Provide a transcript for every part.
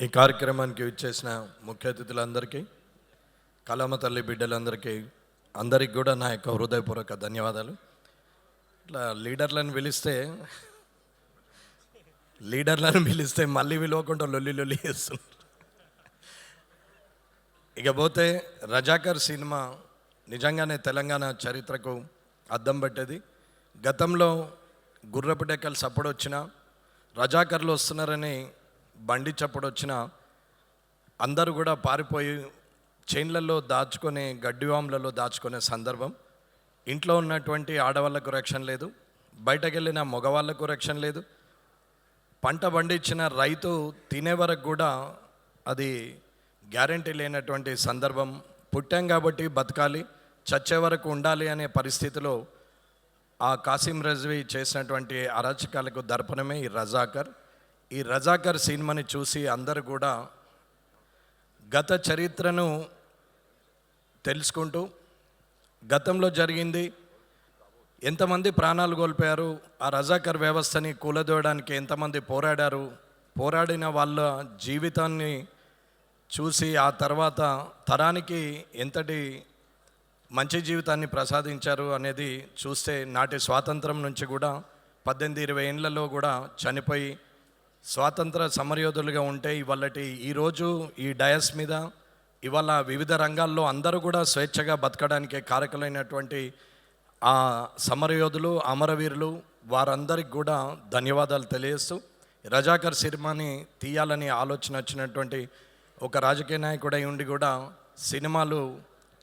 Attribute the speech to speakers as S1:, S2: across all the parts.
S1: ఈ కార్యక్రమానికి ఇచ్చేసిన ముఖ్య అతిథులందరికీ కలమ తల్లి బిడ్డలందరికీ అందరికి కూడా నా యొక్క హృదయపూర్వక ధన్యవాదాలు. ఇట్లా లీడర్లను పిలిస్తే లీడర్లను పిలిస్తే మళ్ళీ విలువకుండా లొల్లి లొల్లి చేస్తున్నారు. ఇకపోతే రజాకర్ సినిమా నిజంగానే తెలంగాణ చరిత్రకు అద్దం పట్టేది. గతంలో గుర్రపు డెక్కలు సపోర్ట్ వచ్చినా రజాకర్లు వస్తున్నారని బండి చప్పుడు వచ్చిన అందరూ కూడా పారిపోయి చైన్లలో దాచుకునే గడ్డివాములలో దాచుకునే సందర్భం. ఇంట్లో ఉన్నటువంటి ఆడవాళ్ళకు రక్షణ లేదు. బయటకు వెళ్ళిన మగవాళ్ళకు రక్షణ లేదు. పంట పండించిన రైతు తినే వరకు కూడా అది గ్యారంటీ లేనటువంటి సందర్భం. పుట్టాం కాబట్టి బతకాలి చచ్చే వరకు ఉండాలి అనే పరిస్థితిలో ఆ కాసిం రజవి చేసినటువంటి అరాచకాలకు దర్పణమే ఈ రజాకర్. ఈ రజాకర్ సినిమాని చూసి అందరూ కూడా గత చరిత్రను తెలుసుకుంటూ గతంలో జరిగింది ఎంతమంది ప్రాణాలు కోల్పోయారు ఆ రజాకర్ వ్యవస్థని కూలదోయడానికి ఎంతమంది పోరాడారు పోరాడిన వాళ్ళ జీవితాన్ని చూసి ఆ తర్వాత తరానికి ఎంతటి మంచి జీవితాన్ని ప్రసాదించారు అనేది చూస్తే నాటి స్వాతంత్రం నుంచి కూడా పద్దెనిమిది ఇరవై ఏళ్ళలో కూడా చనిపోయి స్వాతంత్ర సమరయోధులుగా ఉంటే ఇవాళటి ఈరోజు ఈ డయస్ మీద ఇవాళ వివిధ రంగాల్లో అందరూ కూడా స్వేచ్ఛగా బతకడానికి కారకులైనటువంటి ఆ సమరయోధులు అమరవీరులు వారందరికి కూడా ధన్యవాదాలు తెలియజేస్తూ రజాకర్ సినిమాని తీయాలని ఆలోచన వచ్చినటువంటి ఒక రాజకీయ నాయకుడై ఉండి కూడా సినిమాలు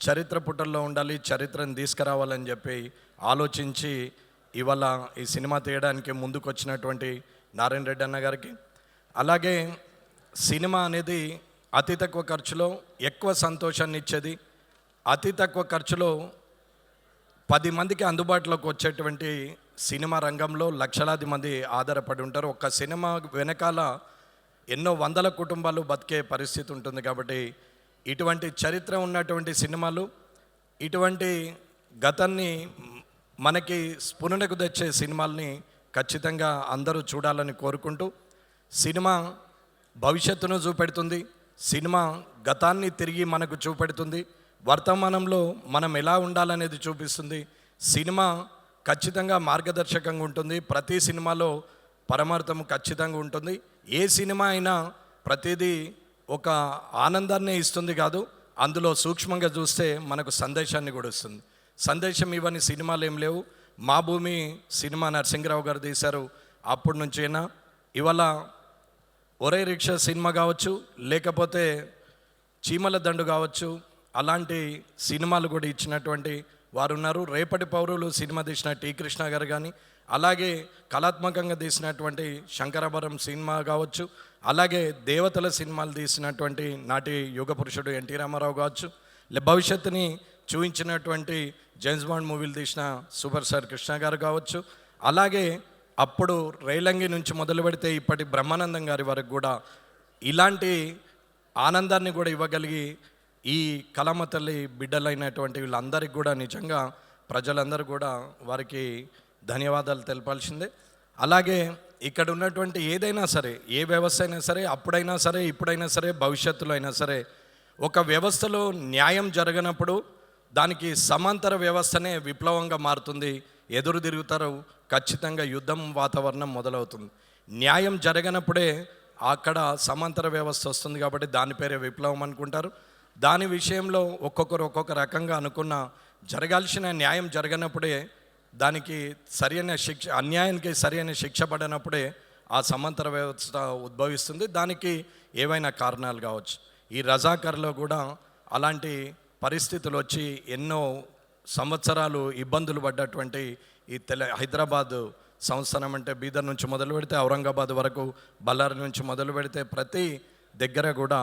S1: చరిత్ర పుటల్లో ఉండాలి చరిత్రను తీసుకురావాలని చెప్పి ఆలోచించి ఇవాళ ఈ సినిమా తీయడానికి ముందుకు వచ్చినటువంటి నారాయణ రెడ్డి అన్న గారికి. అలాగే సినిమా అనేది అతి తక్కువ ఖర్చులో ఎక్కువ సంతోషాన్ని ఇచ్చేది. అతి తక్కువ ఖర్చులో పది మందికి అందుబాటులోకి వచ్చేటువంటి సినిమా రంగంలో లక్షలాది మంది ఆధారపడి ఉంటారు. ఒక్క సినిమా వెనకాల ఎన్నో వందల కుటుంబాలు బతికే పరిస్థితి ఉంటుంది కాబట్టి ఇటువంటి చరిత్ర ఉన్నటువంటి సినిమాలు ఇటువంటి గతాన్ని మనకి స్ఫురణకు తెచ్చే సినిమాల్ని ఖచ్చితంగా అందరూ చూడాలని కోరుకుంటూ సినిమా భవిష్యత్తును చూపెడుతుంది. సినిమా గతాన్ని తిరిగి మనకు చూపెడుతుంది. వర్తమానంలో మనం ఎలా ఉండాలనేది చూపిస్తుంది. సినిమా ఖచ్చితంగా మార్గదర్శకంగా ఉంటుంది. ప్రతి సినిమాలో పరమార్థం ఖచ్చితంగా ఉంటుంది. ఏ సినిమా అయినా ప్రతిదీ ఒక ఆనందాన్ని ఇస్తుంది కాదు అందులో సూక్ష్మంగా చూస్తే మనకు సందేశాన్ని కూడా ఇస్తుంది. సందేశం ఇవన్నీ సినిమాలు ఏం లేవు. మా భూమి సినిమా నరసింహరావు గారు తీశారు. అప్పటి నుంచైనా ఇవాళ ఒరే రిక్షా సినిమా కావచ్చు లేకపోతే చీమల దండు కావచ్చు అలాంటి సినిమాలు కూడా ఇచ్చినటువంటి వారు ఉన్నారు రేపటి పౌరులు సినిమా తీసిన టీ కృష్ణ గారు కానీ అలాగే కళాత్మకంగా తీసినటువంటి శంకరాభరం సినిమా కావచ్చు అలాగే దేవతల సినిమాలు తీసినటువంటి నాటి యుగ పురుషుడు ఎన్టీ రామారావు కావచ్చు లే భవిష్యత్తుని చూపించినటువంటి జేమ్స్ బాండ్ మూవీలు తీసిన సూపర్ స్టార్ కృష్ణ గారు కావచ్చు. అలాగే అప్పుడు రైలంగి నుంచి మొదలు పెడితే ఇప్పటి బ్రహ్మానందం గారి వరకు కూడా ఇలాంటి ఆనందాన్ని కూడా ఇవ్వగలిగి ఈ కలమ తల్లి బిడ్డలైనటువంటి వీళ్ళందరికీ కూడా నిజంగా ప్రజలందరూ కూడా వారికి ధన్యవాదాలు తెలపాల్సిందే. అలాగే ఇక్కడ ఉన్నటువంటి ఏదైనా సరే ఏ వ్యవస్థ అయినా సరే అప్పుడైనా సరే ఇప్పుడైనా సరే భవిష్యత్తులో అయినా సరే ఒక వ్యవస్థలో న్యాయం జరగనప్పుడు దానికి సమాంతర వ్యవస్థనే విప్లవంగా మారుతుంది. ఎదురు తిరుగుతారు. ఖచ్చితంగా యుద్ధం వాతావరణం మొదలవుతుంది. న్యాయం జరగనప్పుడే అక్కడ సమాంతర వ్యవస్థ వస్తుంది కాబట్టి దాని పేరే విప్లవం అనుకుంటారు. దాని విషయంలో ఒక్కొక్కరు ఒక్కొక్క రకంగా అనుకున్న జరగాల్సిన న్యాయం జరగనప్పుడే దానికి సరైన శిక్ష అన్యాయానికి సరైన శిక్ష పడినప్పుడే ఆ సమాంతర వ్యవస్థ ఉద్భవిస్తుంది. దానికి ఏవైనా కారణాలు కావచ్చు. ఈ రజాకర్లో కూడా అలాంటి పరిస్థితులు వచ్చి ఎన్నో సంవత్సరాలు ఇబ్బందులు పడ్డటువంటి ఈ తెల హైదరాబాద్ సంస్థానం అంటే బీదర్ నుంచి మొదలు పెడితే ఔరంగాబాద్ వరకు బళ్ళారి నుంచి మొదలు పెడితే ప్రతి దగ్గర కూడా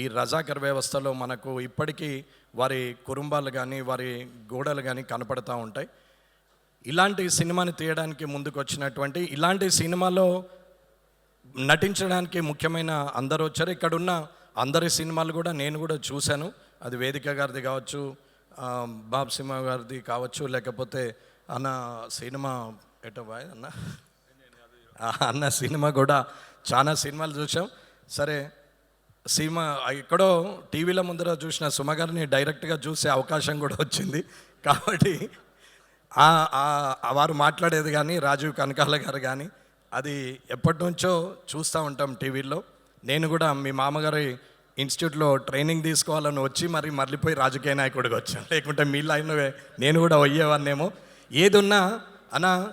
S1: ఈ రజాకర్ వ్యవస్థలో మనకు ఇప్పటికీ వారి కుటుంబాలు కానీ వారి గోడలు కానీ కనపడతా ఉంటాయి. ఇలాంటి సినిమాని తీయడానికి ముందుకు వచ్చినటువంటి ఇలాంటి సినిమాలో నటించడానికి ముఖ్యమైన అందరూ వచ్చారు ఇక్కడ ఉన్న అందరి సినిమాలు కూడా నేను కూడా చూశాను. అది వేదిక గారిది కావచ్చు ఆ, బాబ్ గారిది కావచ్చు లేకపోతే అన్న సినిమా ఎటో బాయ్ అన్న? అన్న సినిమా కూడా చాలా సినిమాలు చూసాం సరే సినిమా ఎక్కడో టీవీల ముందర చూసిన సుమ గారిని డైరెక్ట్గా చూసే అవకాశం కూడా వచ్చింది. కాబట్టి వారు మాట్లాడేది కానీ రాజీవ్ కనకాల గారు కానీ అది ఎప్పటి నుంచో చూస్తూ ఉంటాం టీవీలో నేను కూడా మీ మామగారి ఇన్స్టిట్యూట్లో ట్రైనింగ్ తీసుకోవాలని వచ్చి మరి మళ్ళీపోయి రాజకీయ నాయకుడిగా వచ్చాను. లేకుంటే మీ లైన్లో నేను కూడా అయ్యేవాన్నేమో. ఏదున్నా అనా అన్న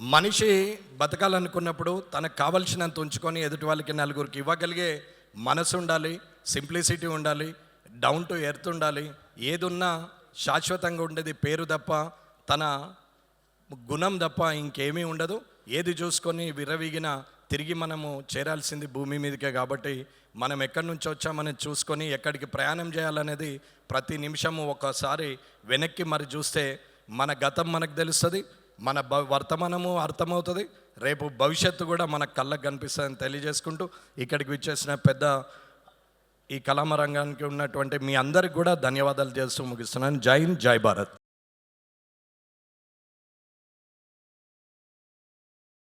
S1: మనిషి బతకాలనుకున్నప్పుడు తనకు కావలసినంత ఉంచుకొని ఎదుటి వాళ్ళకి నలుగురికి ఇవ్వగలిగే మనసు ఉండాలి సింప్లిసిటీ ఉండాలి డౌన్ టు ఎర్త్ ఉండాలి. ఏదున్నా శాశ్వతంగా ఉండేది పేరు తప్ప తన గుణం తప్ప ఇంకేమీ ఉండదు. ఏది చూసుకొని విరవీగిన తిరిగి మనము చేరాల్సింది భూమి మీదకే కాబట్టి మనం ఎక్కడి నుంచి వచ్చామని చూసుకొని ఎక్కడికి ప్రయాణం చేయాలనేది ప్రతి నిమిషము ఒకసారి వెనక్కి మరి చూస్తే మన గతం మనకు తెలుస్తుంది మన భ వర్తమానము అర్థమవుతుంది రేపు భవిష్యత్తు కూడా మన కళ్ళకు కనిపిస్తుందని తెలియజేసుకుంటూ ఇక్కడికి విచ్చేసిన పెద్ద ఈ కళామ రంగానికి ఉన్నటువంటి మీ అందరికి కూడా ధన్యవాదాలు చేస్తూ ముగిస్తున్నాను. జై హింద్ జై భారత్.